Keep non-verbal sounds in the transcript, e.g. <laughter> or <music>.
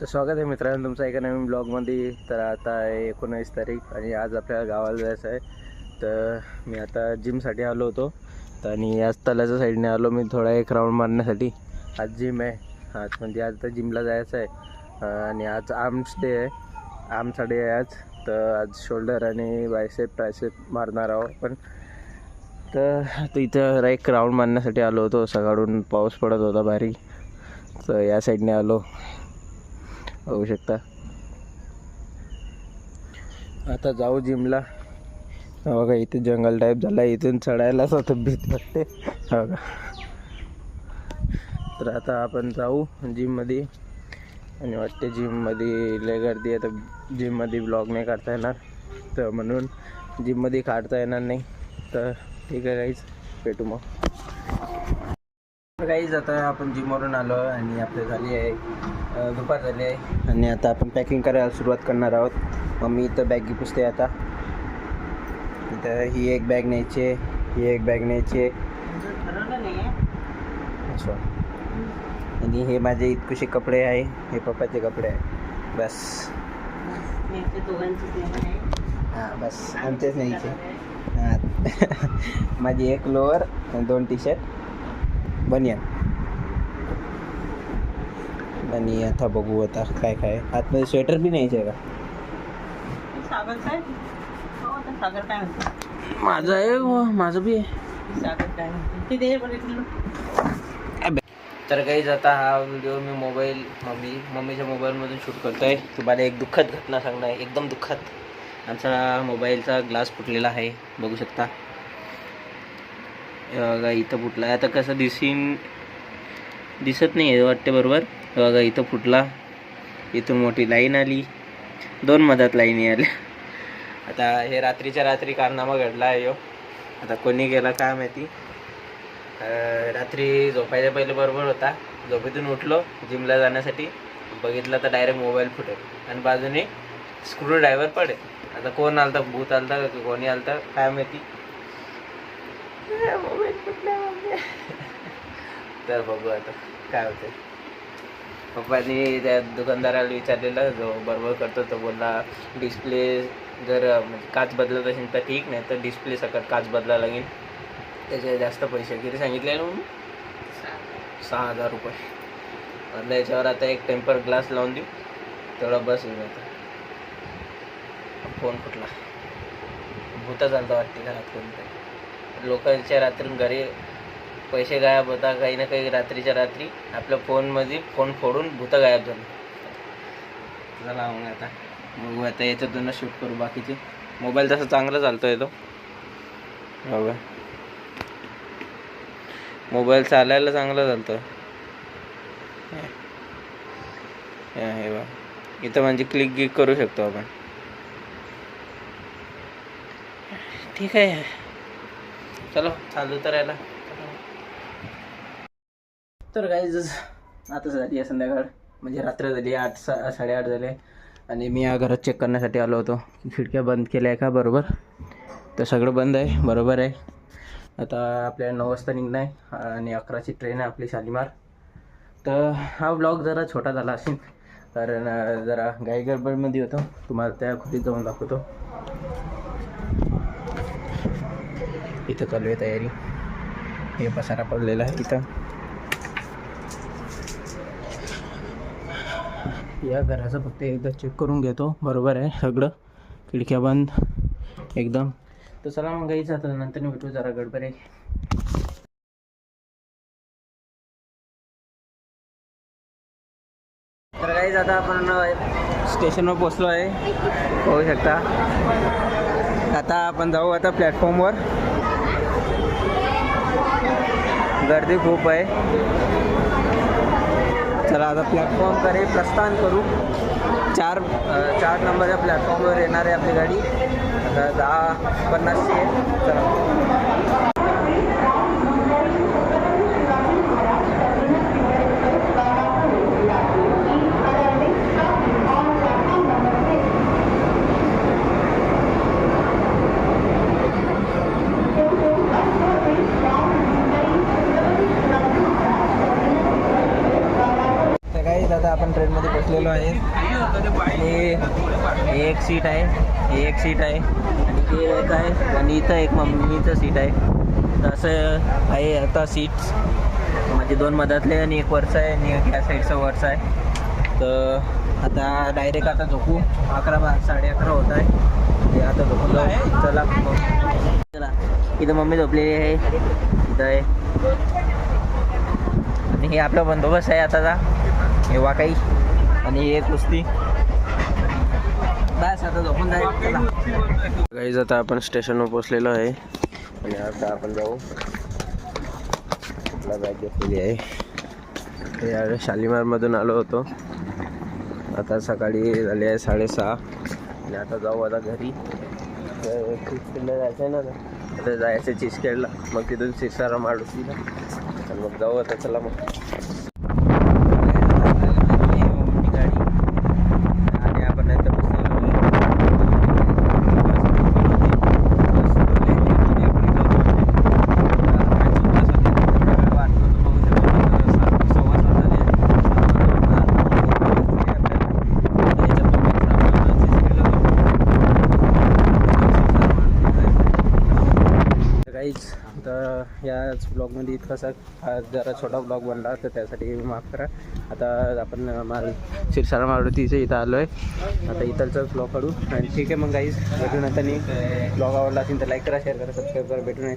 तर स्वागत आहे मित्रांनो तुमचं एका नवीन ब्लॉगमध्ये. तर आता आहे एकोणावीस तारीख आणि आज आपल्याला गावाला जायचं आहे. तर मी आता जिमसाठी आलो होतो. तर आणि आज तलाच्या साईडने आलो मी थोडा एक राऊंड मारण्यासाठी. आज जिम आहे. आज म्हणजे आज तर जिमला जायचं आहे. आणि आज आर्म्स डे आहे. आर्म्स डे आहे आज. तर आज शोल्डर आणि बायसेप ट्रायसेप मारणार आहोत पण तर आता इथं एक राऊंड मारण्यासाठी आलो होतो. सकाळून पाऊस पडत होता भारी. तर या साईडने आलो. होऊ शकता. आता जाऊ जिमला. बघा इथे जंगल टाईप झाला. इथून चढायला स्वतः भीती वाटते. बघा. तर आता आपण जाऊ जिममध्ये. आणि वाटते जिममध्ये लय गर्दी आहे. तर जिममध्ये ब्लॉग नाही काढता येणार. तर म्हणून जिममध्ये काढता येणार नाही. तर ठीक आहे काहीच भेटू मग. काहीच आता आपण जिमवरून आलो आणि आपली झाली आहे दुपार झाली आहे. आणि आता आपण पॅकिंग करायला सुरुवात करणार आहोत. मम्मी इथं बॅगी पुसते आता. इथं ही एक बॅग न्यायची ही एक बॅग न्यायची अच्छा. आणि हे माझे इतकुशे कपडे आहे हे पप्पाचे कपडे आहे. बस. हां बस. आमचेच न्यायचे. हां. <laughs> माझी एक लोअर दोन टी शर्ट बनियन. आणि आता बघू आता काय काय. आतमध्ये स्वेटर बी न्यायचे आहे का? सागर साहेब? हो आता सागर काय म्हणते? माझं आहे व माझं बी आहे. सागर काय म्हणते? ते. तर काही आता हा व्हिडिओ मी मोबाईल मम्मी मम्मीच्या मोबाईलमधून शूट करतो आहे तुम्हाला एक दुःखद घटना सांगणार आहे. एकदम दुःखद. आमचा मोबाईलचा ग्लास फुटलेला आहे. बघू शकता. हे बघा इथं फुटला. आता कसं दिसीन दिसत नाही आहे वाटते बरोबर. बघा इथं फुटला. इथून मोठी लाईन आली. दोन मधात लाईनी आल्या आता हे रात्रीच्या रात्री कारनामा घडला आहे आता कोणी गेला काय माहिती? रात्री झोपायच्या पहिले बरोबर होता. झोपेतून उठलो जिमला जाण्यासाठी. बघितलं तर डायरेक्ट मोबाईल फुटेल. आणि बाजूने स्क्रू ड्रायव्हर पडेल. आता कोण आलता? भूत आलता? कोणी आलता? काय माहिती? तर बघू आता काय होते पप्पानी त्या दुकानदाराला विचारलेलं जो बरोबर करतो तो बोलला डिस्प्ले जर म्हणजे काच बदलत असेल तर ठीक नाही तर डिस्प्ले सकट काच बदला लागेल. त्याचे जास्त पैसे किती सांगितले म्हणून सहा हजार रुपये. म्हटलं याच्यावर आता एक टेम्पर ग्लास लावून देऊ. तेवढा बस येऊन आता. फोन फुटला. भूत झाला वाटते घरात कोणतरी. लोकांच्या रात्री घरी पैसे गायब होता काही ना काही रात्रीच्या रात्री आपल्या फोनमध्ये फोन फोडून भूत गायब झालं. चला मग आता. बघू आता याच्यातूनच शूट करू बाकीचे. मोबाईल तसा चांगला चालतोय तो. बघा. मोबाईल चालायला चांगला चालतो. हे. हे बघा. इथं म्हणजे क्लिक गिक करू शकतो आपण. ठीक आहे. चलो चालू तर यायला तर काही आता झाली आहे संध्याकाळ. म्हणजे रात्र झाली आठ सा साडेआठ झाले. आणि मी या घरात चेक करण्यासाठी आलो होतो. खिडक्या बंद केल्या आहे का? बरोबर. तर सगळं बंद आहे. बरोबर आहे. आता आपल्याला नऊ वाजता निघणं आहे आणि अकराची ट्रेन आहे आपली शालिमार. तर हा ब्लॉग जरा छोटा झाला असेल. कारण जरा गाई गडबडमध्ये होतो. तुम्हाला त्या खोलीत जाऊन दाखवतो. इथं चालू आहे तयारी. हे पसारा पडलेला आहे इथं. या घराचं फक्त एकदा चेक करून घेतो. बरोबर आहे सगळं. खिडक्या बंद. एकदम. तर चला मग गाईच आता नंतर भेटू जरा गडबड आहे तर काहीच आता आपण स्टेशनवर पोचलो आहे. होऊ शकता. आता आपण जाऊ आता प्लॅटफॉर्मवर गर्दी खूप आहे. चला आता प्लॅटफॉर्मकडे प्रस्थान करू. चार चार नंबरच्या प्लॅटफॉर्मवर येणार आहे आपली गाडी. आता दहा पन्नासची आहे. चला तर काही आता आपण ट्रेनमध्ये बसलेलो आहे आणि हे एक सीट आहे. हे एक सीट आहे. आणि हे एक आहे. आणि इथं एक मम्मीचं सीट आहे. असं आहे आता सीट्स. माझे दोन मधातले आणि एक वरचं आहे आणि एक ह्या साईडचं वरचं आहे. तर आता डायरेक्ट आता झोपू. अकरा बा साडे अकरा होत आहे. ते आता झोपलो आहे चला. चला. इथं मम्मी झोपलेली आहे. इथं आहे. आणि हे आपला बंदोबस्त आहे आताचा हे वाकाई आणि हे कुस्ती. बस आता झोपून जाईल. काहीच आता आपण स्टेशनवर पोचलेलो आहे. आणि आता आपण जाऊ. आपला बॅग घेतलेली आहे. हे या शालिमारमधून आलो होतो. आता सकाळी झाले आहे साडेसहा. आणि आता जाऊ आता घरी. तर चिचखेडला जायचं आहे ना आता. जायचं चिचखेडला मग तिथून सिसारा मारुतीला. तर मग जाऊ आता चला मग मोठी गाडी आणि आपण नंतर बसलेलो काहीच आज ब्लॉगमध्ये इतकासा हा जरा छोटा ब्लॉग बनला तर त्यासाठी माफ करा. आता आपण मार शिरसारा मारुतीचं इथं आलो आहे आता इथलचाच ब्लॉग काढू. आणि ठीक आहे मग काहीच भेटून आता ब्लॉग आवडला असेल तर लाईक करा शेअर करा सबस्क्राईब करा भेटू नाही